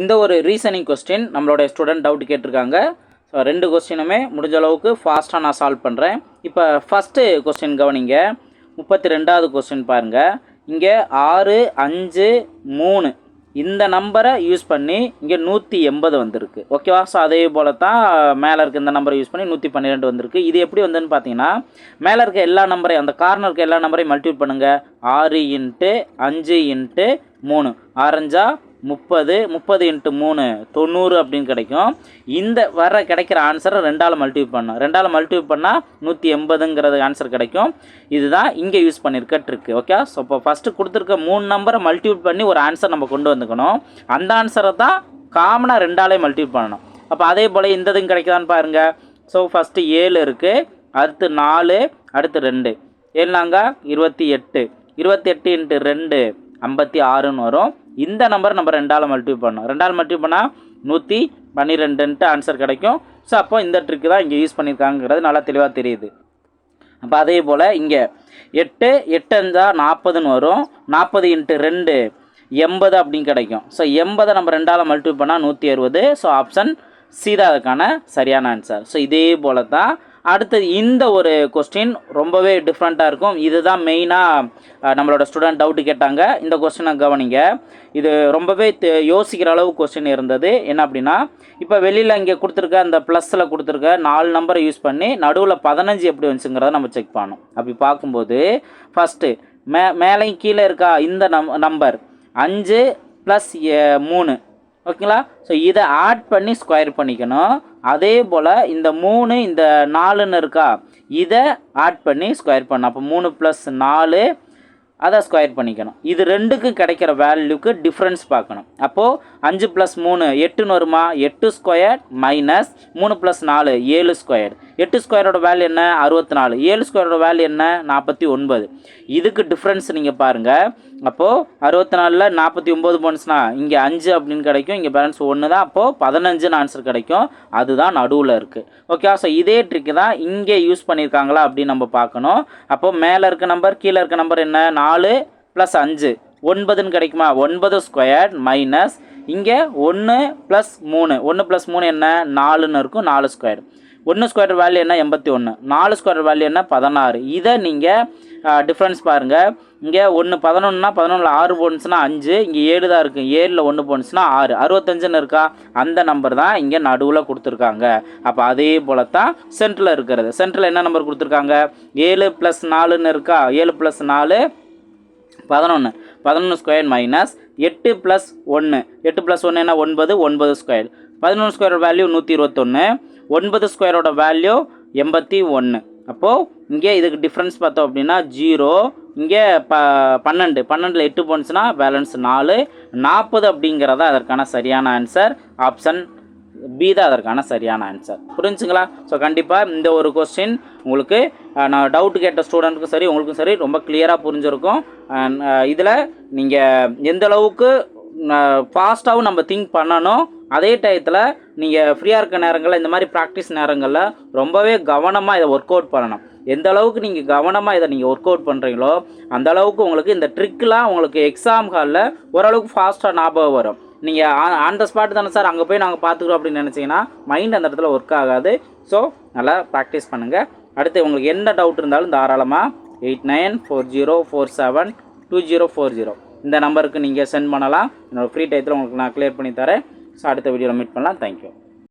இந்த ஒரு reasoning question நம்மளோட ஸ்டூடெண்ட் டவுட் கேட்டிருக்காங்க. ஸோ ரெண்டு கொஸ்டினுமே முடிஞ்ச அளவுக்கு ஃபாஸ்ட்டாக நான் சால்வ் பண்ணுறேன் இப்போ ஃபஸ்ட்டு கொஸ்டின் கவனிங்க. முப்பத்தி ரெண்டாவது கொஸ்டின் பாருங்கள் இங்கே ஆறு அஞ்சு மூணு. இந்த நம்பரை யூஸ் பண்ணி இங்கே நூற்றி எண்பது வந்திருக்கு. ஓகேவா ஸோ அதே போல் தான் மேலே இருக்க இந்த நம்பரை யூஸ் பண்ணி நூற்றி பன்னிரெண்டு வந்திருக்கு. இது எப்படி வந்துன்னு பார்த்தீங்கன்னா மேலே இருக்க எல்லா நம்பரையும் அந்த கார்னர் இருக்க எல்லா நம்பரையும் மல்டிபிள் பண்ணுங்கள் ஆறு இன்ட்டு அஞ்சு இன்ட்டு மூணு. ஆரஞ்சா முப்பது முப்பது இன்ட்டு மூணு தொண்ணூறு அப்படின்னு கிடைக்கும். இந்த வர கிடைக்கிற ஆன்சரை ரெண்டால் மல்டிபிள் பண்ணணும். ரெண்டால் மல்டிபிள் பண்ணால் நூற்றி எண்பதுங்கிறது ஆன்சர் கிடைக்கும். இதுதான் இங்கே யூஸ் பண்ணியிருக்க ட்ரிக்கு ஓகே ஸோ இப்போ ஃபஸ்ட்டு கொடுத்துருக்க மூணு நம்பரை மல்டிபிள் பண்ணி ஒரு ஆன்சர் நம்ம கொண்டு வந்துக்கணும். அந்த ஆன்சரை தான் காமனாக ரெண்டாலே மல்டிபிள் பண்ணணும். அப்போ அதே போல் இந்த இதுவும் கிடைக்குதான்னு பாருங்கள் ஸோ ஃபஸ்ட்டு ஏழு இருக்குது அடுத்து நாலு அடுத்து ரெண்டு. ஏழுனாங்க இருபத்தி எட்டு. இருபத்தி எட்டு இன்ட்டு ரெண்டு ஐம்பத்தி ஆறுன்னு வரும். இந்த நம்பர் நம்ம ரெண்டால் மல்டிபிள் பண்ணோம் ரெண்டால் மல்டிபிள் பண்ணால் நூற்றி பன்னிரெண்டுன்ட்டு ஆன்சர் கிடைக்கும். ஸோ அப்போ இந்த ட்ரிக்கு தான் இங்கே யூஸ் பண்ணியிருக்காங்கிறது நல்லா தெளிவாக தெரியுது. அப்போ அதே போல் இங்கே எட்டு எட்டு அஞ்சா நாற்பதுன்னு வரும். நாற்பது இன்ட்டு ரெண்டு எண்பது அப்படின்னு கிடைக்கும். ஸோ எண்பதை நம்ம ரெண்டால் மல்டிபிள் பண்ணால் நூற்றி அறுபது. ஸோ ஆப்ஷன் சி தான் அதுக்கான சரியான ஆன்சர் ஸோ இதே போல் தான் அடுத்தது இந்த ஒரு கொஸ்டின் ரொம்பவே டிஃப்ரெண்ட்டாக இருக்கும். இதுதான் மெயினாக நம்மளோட ஸ்டூடெண்ட் டவுட்டு கேட்டாங்க. இந்த கொஸ்டினை கவனிங்க. இது ரொம்பவே யோசிக்கிற அளவு கொஸ்டின் இருந்தது. என்ன அப்படின்னா இப்போ வெளியில் இங்கே கொடுத்துருக்க அந்த ப்ளஸில் கொடுத்துருக்க நாலு நம்பரை யூஸ் பண்ணி நடுவில் பதினஞ்சு எப்படி வந்துச்சுங்கிறத நம்ம செக் பண்ணணும். அப்படி பார்க்கும்போது ஃபஸ்ட்டு மே மேலையும் கீழே இருக்கா இந்த நம் நம்பர் அஞ்சு ப்ளஸ் மூணு. ஓகேங்களா? ஸோ இதை ஆட் பண்ணி ஸ்கொயர் பண்ணிக்கணும். அதே போல் இந்த மூணு இந்த நாலுன்னு இருக்கா? இதை ஆட் பண்ணி ஸ்கொயர் பண்ணணும். அப்போ மூணு ப்ளஸ் நாலு அதை ஸ்கொயர் பண்ணிக்கணும். இது ரெண்டுக்கும் கிடைக்கிற வேல்யூக்கு டிஃப்ரென்ஸ் பார்க்கணும். அப்போது அஞ்சு ப்ளஸ் மூணு எட்டுன்னு வருமா? எட்டு ஸ்கொயர் மைனஸ் மூணு ப்ளஸ் நாலு ஏழு ஸ்கொயர் எட்டு ஸ்கொயரோட வேல்யூ என்ன? அறுபத்தி நாலு ஏழு ஸ்கொயரோட வேல்யூ என்ன? நாற்பத்தி ஒன்பது. இதுக்கு டிஃப்ரென்ஸ் நீங்கள் பாருங்கள் அப்போது அறுபத்தி நாலில் நாற்பத்தி ஒம்பது பவுன்ஸ்னா இங்கே அஞ்சு அப்படின்னு கிடைக்கும். இங்கே பேலன்ஸ் ஒன்று தான். அப்போது பதினஞ்சுன்னு ஆன்சர் கிடைக்கும். அதுதான் நடுவில் இருக்குது ஓகே ஸோ இதே ட்ரிக்கு தான் இங்கே யூஸ் பண்ணியிருக்காங்களா அப்படின்னு நம்ம பார்க்கணும். அப்போது மேலே இருக்க நம்பர் கீழே இருக்க நம்பர் என்ன? நாலு ப்ளஸ் அஞ்சு. ஒன்பதுன்னு கிடைக்குமா? ஒன்பது ஸ்கொயர் மைனஸ் இங்கே ஒன்று ப்ளஸ் மூணு. ஒன்று ப்ளஸ் மூணு என்ன? நாலுன்னு இருக்கும். நாலு ஸ்கொயர் ஒன்று ஸ்கொயர் வேல்யூ என்ன எண்பத்தி ஒன்று நாலு ஸ்கொயர் வேல்யூ என்ன பதினாறு? இதை நீங்கள் டிஃப்ரென்ஸ் பாருங்கள் இங்கே ஒன்று பதினொன்றுனா பதினொன்றில் ஆறு போனுச்சுன்னா அஞ்சு இங்கே ஏழு தான் இருக்குது ஏழில் ஒன்று போனுச்சுன்னா ஆறு. அறுபத்தஞ்சுன்னு இருக்கா? அந்த நம்பர் தான் இங்கே நடுவில் கொடுத்துருக்காங்க. அப்போ அதே போல தான் சென்டரில் இருக்கிறது. சென்டரில் என்ன நம்பர் கொடுத்துருக்காங்க? ஏழு ப்ளஸ் நாலுன்னு இருக்கா? ஏழு ப்ளஸ் நாலு பதினொன்று பதினொன்று ஸ்கொயர் மைனஸ் எட்டு ப்ளஸ் ஒன்று எட்டு ப்ளஸ் ஒன்றுனா ஒன்பது ஒன்பது ஸ்கொயர் பதினொன்று ஸ்கொயரோட வேல்யூ நூற்றி இருபத்தொன்று ஒன்பது ஸ்கொயரோட வேல்யூ எண்பத்தி ஒன்று அப்போது இங்கே இதுக்கு டிஃப்ரென்ஸ் பார்த்தோம் அப்படின்னா ஜீரோ இங்கே ப பன்னெண்டு. பன்னெண்டில் எட்டு போனுச்சுன்னா பேலன்ஸ் நாலு. நாற்பது அப்படிங்கிறதா அதற்கான சரியான ஆன்சர் ஆப்ஷன் பி தான் அதற்கான சரியான ஆன்சர் புரிஞ்சுங்களா? ஸோ கண்டிப்பாக இந்த ஒரு கொஸ்டின் உங்களுக்கு நான் டவுட் கேட்ட ஸ்டூடெண்ட்டுக்கும் சரி உங்களுக்கும் சரி ரொம்ப கிளியராக புரிஞ்சிருக்கும். இதில் நீங்கள் எந்த அளவுக்கு ஃபாஸ்ட்டாகவும் நம்ம திங்க் பண்ணணும் அதே டயத்தில் நீங்கள் ஃப்ரீயாக இருக்க நேரங்களில் இந்த மாதிரி ப்ராக்டிஸ் நேரங்களில் ரொம்பவே கவனமாக இதை ஒர்க் அவுட் பண்ணணும். எந்த அளவுக்கு நீங்கள் கவனமாக இதை நீங்கள் ஒர்க் அவுட் பண்ணுறீங்களோ அந்த அளவுக்கு உங்களுக்கு இந்த ட்ரிக்லாம் உங்களுக்கு எக்ஸாம் ஹாலில் ஓரளவுக்கு ஃபாஸ்ட்டாக ஞாபகம் வரும். நீங்கள் ஆன் ஆன் த ஸ்பாட் தானே சார் அங்கே போய் நாங்கள் பார்த்துக்குறோம் அப்படின்னு நினச்சிங்கன்னா மைண்ட் அந்த இடத்துல ஒர்க் ஆகாது. ஸோ நல்லா ப்ராக்டிஸ் பண்ணுங்கள் அடுத்து உங்களுக்கு எந்த டவுட் இருந்தாலும் தாராளமாக eight nine four zero four seven two zero four zero இந்த நம்பருக்கு நீங்கள் சென்ட் பண்ணலாம். என்னோடய ஃப்ரீ டயத்தில் உங்களுக்கு நான் க்ளியர் பண்ணி தரேன். ஸோ அடுத்த வீடியோவில் மீட் பண்ணலாம். தேங்க்யூ